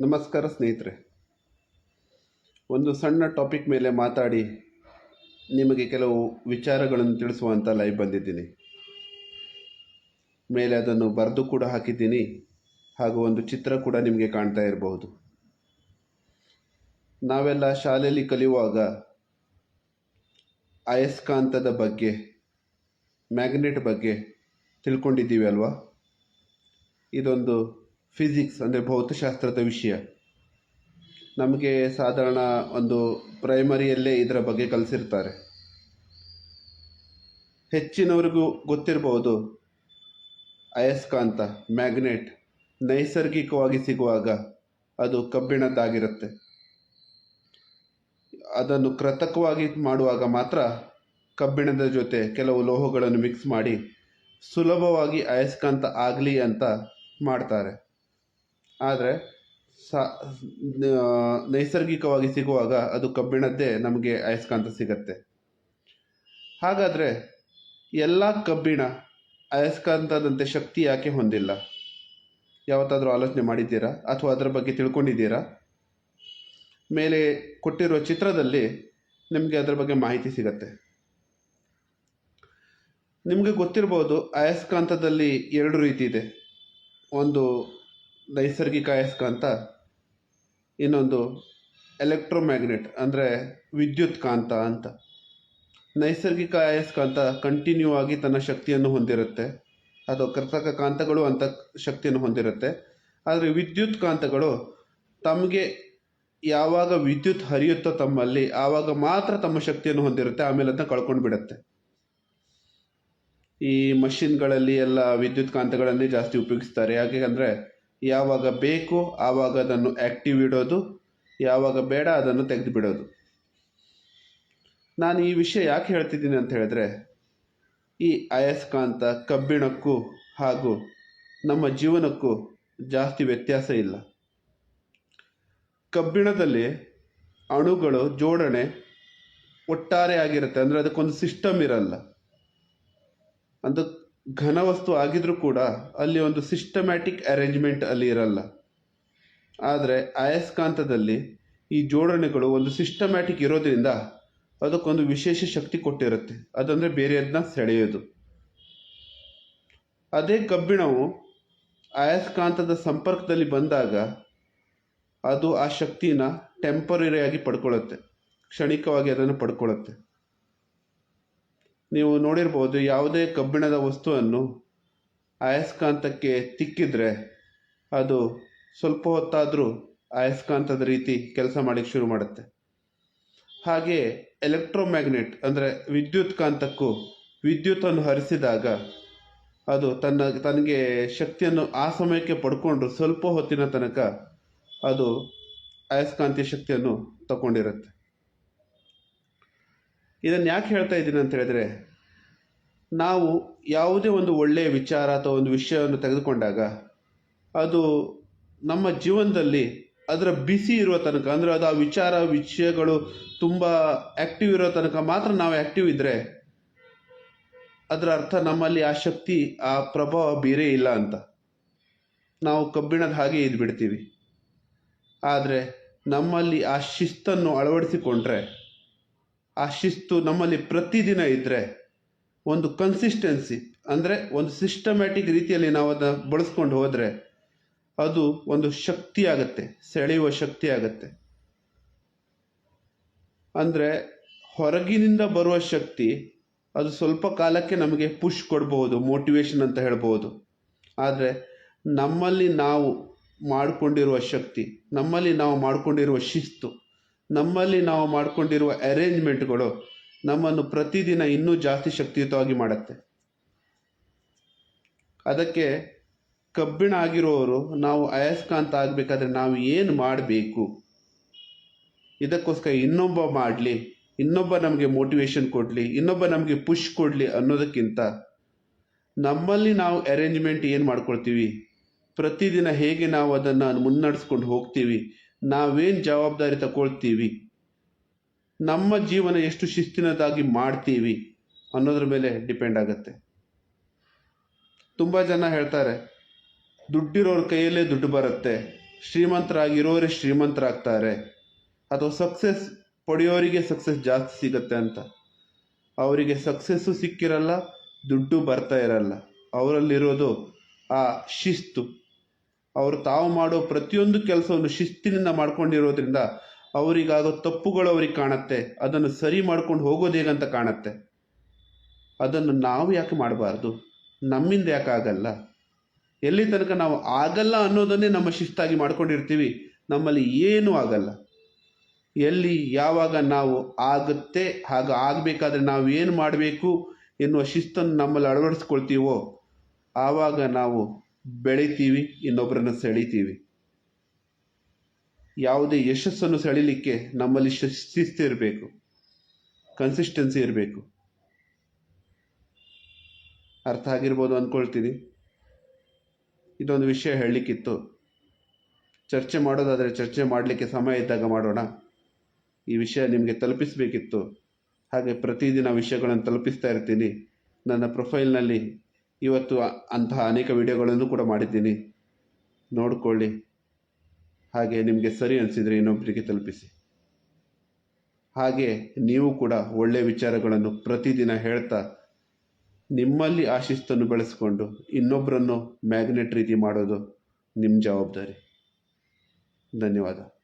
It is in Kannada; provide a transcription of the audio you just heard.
ನಮಸ್ಕಾರ ಸ್ನೇಹಿತರೆ. ಒಂದು ಸಣ್ಣ ಟಾಪಿಕ್ ಮೇಲೆ ಮಾತಾಡಿ ನಿಮಗೆ ಕೆಲವು ವಿಚಾರಗಳನ್ನು ತಿಳಿಸುವಂಥ ಲೈವ್ ಬಂದಿದ್ದೀನಿ. ಮೇಲೆ ಅದನ್ನು ಬರೆದು ಕೂಡ ಹಾಕಿದ್ದೀನಿ. ಹಾಗೂ ಒಂದು ಚಿತ್ರ ಕೂಡ ನಿಮಗೆ ಕಾಣ್ತಾ ಇರಬಹುದು. ನಾವೆಲ್ಲ ಶಾಲೆಯಲ್ಲಿ ಕಲಿಯುವಾಗ ಅಯಸ್ಕಾಂತದ ಬಗ್ಗೆ ಮ್ಯಾಗ್ನೆಟ್ ಬಗ್ಗೆ ತಿಳ್ಕೊಂಡಿದ್ದೀವಿ ಅಲ್ವಾ? ಇದೊಂದು ಫಿಸಿಕ್ಸ್ ಅಂದರೆ ಭೌತಶಾಸ್ತ್ರದ ವಿಷಯ. ನಮಗೆ ಸಾಧಾರಣ ಒಂದು ಪ್ರೈಮರಿಯಲ್ಲೇ ಇದರ ಬಗ್ಗೆ ಕಲಿಸಿರ್ತಾರೆ. ಹೆಚ್ಚಿನವರಿಗೂ ಗೊತ್ತಿರಬಹುದು ಅಯಸ್ಕಾಂತ ಮ್ಯಾಗ್ನೆಟ್, ನೈಸರ್ಗಿಕವಾಗಿ ಸಿಗುವಾಗ ಅದು ಕಬ್ಬಿಣದ್ದಾಗಿರುತ್ತೆ. ಅದನ್ನು ಕೃತಕವಾಗಿ ಮಾಡುವಾಗ ಮಾತ್ರ ಕಬ್ಬಿಣದ ಜೊತೆ ಕೆಲವು ಲೋಹಗಳನ್ನು ಮಿಕ್ಸ್ ಮಾಡಿ ಸುಲಭವಾಗಿ ಅಯಸ್ಕಾಂತ ಆಗಲಿ ಅಂತ ಮಾಡ್ತಾರೆ. ಆದರೆ ಸಾ ನೈಸರ್ಗಿಕವಾಗಿ ಸಿಗುವಾಗ ಅದು ಕಬ್ಬಿಣದ್ದೇ ನಮಗೆ ಅಯಸ್ಕಾಂತ ಸಿಗತ್ತೆ. ಹಾಗಾದರೆ ಎಲ್ಲ ಕಬ್ಬಿಣ ಅಯಸ್ಕಾಂತದಂತೆ ಶಕ್ತಿ ಯಾಕೆ ಹೊಂದಿಲ್ಲ? ಯಾವತ್ತಾದರೂ ಆಲೋಚನೆ ಮಾಡಿದ್ದೀರಾ? ಅಥವಾ ಅದರ ಬಗ್ಗೆ ತಿಳ್ಕೊಂಡಿದ್ದೀರಾ? ಮೇಲೆ ಕೊಟ್ಟಿರುವ ಚಿತ್ರದಲ್ಲಿ ನಿಮಗೆ ಅದರ ಬಗ್ಗೆ ಮಾಹಿತಿ ಸಿಗತ್ತೆ. ನಿಮಗೆ ಗೊತ್ತಿರ್ಬೋದು ಅಯಸ್ಕಾಂತದಲ್ಲಿ ಎರಡು ರೀತಿ ಇದೆ. ಒಂದು ನೈಸರ್ಗಿಕ ಅಯಸ್ಕಾಂತ ಇನ್ನೊಂದು ಎಲೆಕ್ಟ್ರೋಮ್ಯಾಗ್ನೆಟ್, ಅಂದರೆ ವಿದ್ಯುತ್ ಕಾಂತ ಅಂತ. ನೈಸರ್ಗಿಕ ಅಯಸ್ಕಾಂತ ಕಂಟಿನ್ಯೂ ಆಗಿ ತನ್ನ ಶಕ್ತಿಯನ್ನು ಹೊಂದಿರುತ್ತೆ. ಅದು ಕೃತಕ ಕಾಂತಗಳು ಅಂತ ಶಕ್ತಿಯನ್ನು ಹೊಂದಿರುತ್ತೆ. ಆದರೆ ವಿದ್ಯುತ್ ಕಾಂತಗಳು ತಮಗೆ ಯಾವಾಗ ವಿದ್ಯುತ್ ಹರಿಯುತ್ತೋ ತಮ್ಮಲ್ಲಿ, ಆವಾಗ ಮಾತ್ರ ತಮ್ಮ ಶಕ್ತಿಯನ್ನು ಹೊಂದಿರುತ್ತೆ, ಆಮೇಲೆ ಅದನ್ನ ಕಳ್ಕೊಂಡು ಬಿಡುತ್ತೆ. ಈ ಮಷಿನ್ಗಳಲ್ಲಿ ಎಲ್ಲ ವಿದ್ಯುತ್ ಕಾಂತಗಳನ್ನೇ ಜಾಸ್ತಿ ಉಪಯೋಗಿಸ್ತಾರೆ. ಯಾಕೆ ಅಂದರೆ ಯಾವಾಗ ಬೇಕು ಆವಾಗ ಅದನ್ನು ಆ್ಯಕ್ಟಿವ್ ಇಡೋದು, ಯಾವಾಗ ಬೇಡ ಅದನ್ನು ತೆಗೆದು ಬಿಡೋದು ನಾನು ಈ ವಿಷಯ ಯಾಕೆ ಹೇಳ್ತಿದ್ದೀನಿ ಅಂತ ಹೇಳಿದ್ರೆ, ಈ ಅಯಸ್ಕಾಂತ ಕಬ್ಬಿಣಕ್ಕೂ ಹಾಗೂ ನಮ್ಮ ಜೀವನಕ್ಕೂ ಜಾಸ್ತಿ ವ್ಯತ್ಯಾಸ ಇಲ್ಲ. ಕಬ್ಬಿಣದಲ್ಲಿ ಅಣುಗಳು ಜೋಡಣೆ ಒಟ್ಟಾರೆ ಆಗಿರುತ್ತೆ. ಅಂದರೆ ಅದಕ್ಕೊಂದು ಸಿಸ್ಟಮ್ ಇರಲ್ಲ. ಅದು ಘನವಸ್ತು ಆಗಿದ್ರೂ ಕೂಡ ಅಲ್ಲಿ ಒಂದು ಸಿಸ್ಟಮ್ಯಾಟಿಕ್ ಅರೇಂಜ್ಮೆಂಟ್ ಅಲ್ಲಿ ಇರಲ್ಲ. ಆದರೆ ಅಯಸ್ಕಾಂತದಲ್ಲಿ ಈ ಜೋಡಣೆಗಳು ಒಂದು ಸಿಸ್ಟಮ್ಯಾಟಿಕ್ ಇರೋದ್ರಿಂದ ಅದಕ್ಕೊಂದು ವಿಶೇಷ ಶಕ್ತಿ ಕೊಟ್ಟಿರುತ್ತೆ. ಅದಂದರೆ ಬೇರೆಯದನ್ನ ಸೆಳೆಯೋದು. ಅದೇ ಕಬ್ಬಿಣವು ಅಯಸ್ಕಾಂತದ ಸಂಪರ್ಕದಲ್ಲಿ ಬಂದಾಗ ಅದು ಆ ಶಕ್ತಿನ ಟೆಂಪರರಿಯಾಗಿ ಪಡ್ಕೊಳ್ಳುತ್ತೆ ಕ್ಷಣಿಕವಾಗಿ ಅದನ್ನು ಪಡ್ಕೊಳ್ಳುತ್ತೆ ನೀವು ನೋಡಿರ್ಬೋದು ಯಾವುದೇ ಕಬ್ಬಿಣದ ವಸ್ತುವನ್ನು ಅಯಸ್ಕಾಂತಕ್ಕೆ ತಿಕ್ಕಿದ್ರೆ ಅದು ಸ್ವಲ್ಪ ಹೊತ್ತಾದರೂ ಅಯಸ್ಕಾಂತದ ರೀತಿ ಕೆಲಸ ಮಾಡಲಿಕ್ಕೆ ಶುರು ಮಾಡುತ್ತೆ. ಹಾಗೆ ಎಲೆಕ್ಟ್ರೋಮ್ಯಾಗ್ನೆಟ್ ಅಂದರೆ ವಿದ್ಯುತ್ ಕಾಂತಕ್ಕೂ ವಿದ್ಯುತ್ತನ್ನು ಹರಿಸಿದಾಗ ಅದು ತನ್ನ ತನಗೆ ಶಕ್ತಿಯನ್ನು ಆ ಸಮಯಕ್ಕೆ ಪಡ್ಕೊಂಡು ಸ್ವಲ್ಪ ಹೊತ್ತಿನ ತನಕ ಅದು ಅಯಸ್ಕಾಂತೀಯ ಶಕ್ತಿಯನ್ನು ತಗೊಂಡಿರುತ್ತೆ. ಇದನ್ನು ಯಾಕೆ ಹೇಳ್ತಾ ಇದ್ದೀನಿ ಅಂತ ಹೇಳಿದರೆ, ನಾವು ಯಾವುದೇ ಒಂದು ಒಳ್ಳೆಯ ವಿಚಾರ ಅಥವಾ ಒಂದು ವಿಷಯವನ್ನು ತೆಗೆದುಕೊಂಡಾಗ, ಅದು ನಮ್ಮ ಜೀವನದಲ್ಲಿ ಅದರ ಬಿಸಿ ಇರುವ ತನಕ, ಅಂದರೆ ಅದು ಆ ವಿಚಾರ, ವಿಷಯಗಳು ತುಂಬ ಆ್ಯಕ್ಟಿವ್ ಇರೋ ತನಕ ಮಾತ್ರ ನಾವು ಆ್ಯಕ್ಟಿವ್ ಇದ್ದರೆ ಅದರ ಅರ್ಥ ನಮ್ಮಲ್ಲಿ ಆ ಶಕ್ತಿ, ಆ ಪ್ರಭಾವ ಬೇರೆ ಇಲ್ಲ ಅಂತ. ನಾವು ಕಬ್ಬಿಣದ ಹಾಗೆ ಇದ್ಬಿಡ್ತೀವಿ. ಆದರೆ ನಮ್ಮಲ್ಲಿ ಆ ಶಿಸ್ತನ್ನು ಅಳವಡಿಸಿಕೊಂಡ್ರೆ ಆ ಶಿಸ್ತು ನಮ್ಮಲ್ಲಿ ಪ್ರತಿದಿನ ಇದ್ದರೆ ಒಂದು ಕನ್ಸಿಸ್ಟೆನ್ಸಿ ಅಂದರೆ ಒಂದು ಸಿಸ್ಟಮ್ಯಾಟಿಕ್ ರೀತಿಯಲ್ಲಿ ನಾವು ಅದನ್ನು ಬಳಸ್ಕೊಂಡು ಹೋದರೆ ಅದು ಒಂದು ಶಕ್ತಿ ಆಗುತ್ತೆ ಸೆಳೆಯುವ ಶಕ್ತಿ ಆಗುತ್ತೆ ಅಂದರೆ ಹೊರಗಿನಿಂದ ಬರುವ ಶಕ್ತಿ ಅದು ಸ್ವಲ್ಪ ಕಾಲಕ್ಕೆ ನಮಗೆ ಪುಷ್ ಕೊಡಬಹುದು ಮೋಟಿವೇಶನ್ ಅಂತ ಹೇಳ್ಬೋದು ಆದರೆ ನಮ್ಮಲ್ಲಿ ನಾವು ಮಾಡಿಕೊಂಡಿರುವ ಶಕ್ತಿ, ನಮ್ಮಲ್ಲಿ ನಾವು ಮಾಡಿಕೊಂಡಿರುವ ಶಿಸ್ತು ನಮ್ಮಲ್ಲಿ ನಾವು ಮಾಡಿಕೊಂಡಿರುವ ಅರೇಂಜ್ಮೆಂಟ್ಗಳು ನಮ್ಮನ್ನು ಪ್ರತಿದಿನ ಇನ್ನೂ ಜಾಸ್ತಿ ಶಕ್ತಿಯುತವಾಗಿ ಮಾಡುತ್ತೆ. ಅದಕ್ಕೆ ಕಬ್ಬಿಣ ಆಗಿರೋರು ನಾವು ಅಯಸ್ಕಾಂತ ಆಗಬೇಕಾದ್ರೆ ನಾವು ಏನು ಮಾಡಬೇಕು? ಇದಕ್ಕೋಸ್ಕರ ಇನ್ನೊಬ್ಬ ಮಾಡಲಿ, ಇನ್ನೊಬ್ಬ ನಮಗೆ ಮೋಟಿವೇಶನ್ ಕೊಡಲಿ, ಇನ್ನೊಬ್ಬ ನಮಗೆ ಪುಷ್ ಕೊಡಲಿ ಅನ್ನೋದಕ್ಕಿಂತ ನಮ್ಮಲ್ಲಿ ನಾವು ಅರೇಂಜ್ಮೆಂಟ್ ಏನು ಮಾಡ್ಕೊಳ್ತೀವಿ? ಪ್ರತಿದಿನ ಹೇಗೆ ನಾವು ಅದನ್ನು ಮುನ್ನಡೆಸ್ಕೊಂಡು ಹೋಗ್ತೀವಿ? ನಾವೇನು ಜವಾಬ್ದಾರಿ ತಗೊಳ್ತೀವಿ? ನಮ್ಮ ಜೀವನ ಎಷ್ಟು ಶಿಸ್ತಿನದಾಗಿ ಮಾಡ್ತೀವಿ ಅನ್ನೋದ್ರ ಮೇಲೆ ಡಿಪೆಂಡ್ ಆಗುತ್ತೆ. ತುಂಬ ಜನ ಹೇಳ್ತಾರೆ, ದುಡ್ಡಿರೋರ ಕೈಯಲ್ಲೇ ದುಡ್ಡು ಬರುತ್ತೆ, ಶ್ರೀಮಂತರಾಗಿರೋರೇ ಶ್ರೀಮಂತರಾಗ್ತಾರೆ, ಅಥವಾ ಸಕ್ಸಸ್ ಪಡೆಯೋರಿಗೆ ಸಕ್ಸಸ್ ಜಾಸ್ತಿ ಸಿಗುತ್ತೆ ಅಂತ. ಅವರಿಗೆ ಸಕ್ಸಸ್ಸು ಸಿಕ್ಕಿರಲ್ಲ, ದುಡ್ಡು ಬರ್ತಾ ಇರಲ್ಲ. ಅವರಲ್ಲಿರೋದು ಆ ಶಿಸ್ತು. ಅವರು ತಾವು ಮಾಡೋ ಪ್ರತಿಯೊಂದು ಕೆಲಸವನ್ನು ಶಿಸ್ತಿನಿಂದ ಮಾಡ್ಕೊಂಡಿರೋದ್ರಿಂದ ಅವರಿಗಾಗೋ ತಪ್ಪುಗಳು ಅವ್ರಿಗೆ ಕಾಣುತ್ತೆ. ಅದನ್ನು ಸರಿ ಮಾಡ್ಕೊಂಡು ಹೋಗೋದು ಹೇಗಂತ ಕಾಣುತ್ತೆ. ಅದನ್ನು ನಾವು ಯಾಕೆ ಮಾಡಬಾರ್ದು? ನಮ್ಮಿಂದ ಯಾಕೆ ಆಗಲ್ಲ? ಎಲ್ಲಿ ತನಕ ನಾವು ಆಗಲ್ಲ ಅನ್ನೋದನ್ನೇ ನಮ್ಮ ಶಿಸ್ತಾಗಿ ಮಾಡ್ಕೊಂಡಿರ್ತೀವಿ. ನಮ್ಮಲ್ಲಿ ಏನೂ ಆಗಲ್ಲ. ಎಲ್ಲಿ ಯಾವಾಗ ನಾವು ಆಗುತ್ತೆ, ಹಾಗೆ ಆಗಬೇಕಾದ್ರೆ ನಾವು ಏನು ಮಾಡಬೇಕು ಎನ್ನುವ ಶಿಸ್ತನ್ನು ನಮ್ಮಲ್ಲಿ ಅಳವಡಿಸ್ಕೊಳ್ತೀವೋ, ಆವಾಗ ನಾವು ಬೆಳಿತೀವಿ ಇನ್ನೊಬ್ಬರನ್ನು ಸೆಳಿತೀವಿ. ಯಾವುದೇ ಯಶಸ್ಸನ್ನು ಸೆಳಿಲಿಕ್ಕೆ ನಮ್ಮಲ್ಲಿ ಶಿಸ್ತು ಇರಬೇಕು ಕನ್ಸಿಸ್ಟೆನ್ಸಿ ಇರಬೇಕು. ಅರ್ಥ ಆಗಿರ್ಬೋದು ಅಂದ್ಕೊಳ್ತೀನಿ ಇದೊಂದು ವಿಷಯ ಹೇಳಲಿಕ್ಕಿತ್ತು. ಚರ್ಚೆ ಮಾಡೋದಾದರೆ ಚರ್ಚೆ ಮಾಡಲಿಕ್ಕೆ ಸಮಯ ಇದ್ದಾಗ ಮಾಡೋಣ. ಈ ವಿಷಯ ನಿಮಗೆ ತಲುಪಿಸಬೇಕಿತ್ತು. ಹಾಗೆ ಪ್ರತಿದಿನ ವಿಷಯಗಳನ್ನು ತಲುಪಿಸ್ತಾ ಇರ್ತೀನಿ. ನನ್ನ ಪ್ರೊಫೈಲ್ನಲ್ಲಿ ಇವತ್ತು ಅಂತಹ ಅನೇಕ ವಿಡಿಯೋಗಳನ್ನು ಕೂಡ ಮಾಡಿದ್ದೀನಿ. ನೋಡಿಕೊಳ್ಳಿ. ಹಾಗೆ ನಿಮಗೆ ಸರಿ ಅನಿಸಿದರೆ ಇನ್ನೊಬ್ಬರಿಗೆ ತಲುಪಿಸಿ. ಹಾಗೆ ನೀವು ಕೂಡ ಒಳ್ಳೆಯ ವಿಚಾರಗಳನ್ನು ಪ್ರತಿದಿನ ಹೇಳ್ತಾ ನಿಮ್ಮಲ್ಲಿ ಆಶಿಸ್ತನ್ನು ಬೆಳೆಸ್ಕೊಂಡು ಇನ್ನೊಬ್ಬರನ್ನು ಮ್ಯಾಗ್ನೆಟ್ ರೀತಿ ಮಾಡೋದು ನಿಮ್ಮ ಜವಾಬ್ದಾರಿ. ಧನ್ಯವಾದ.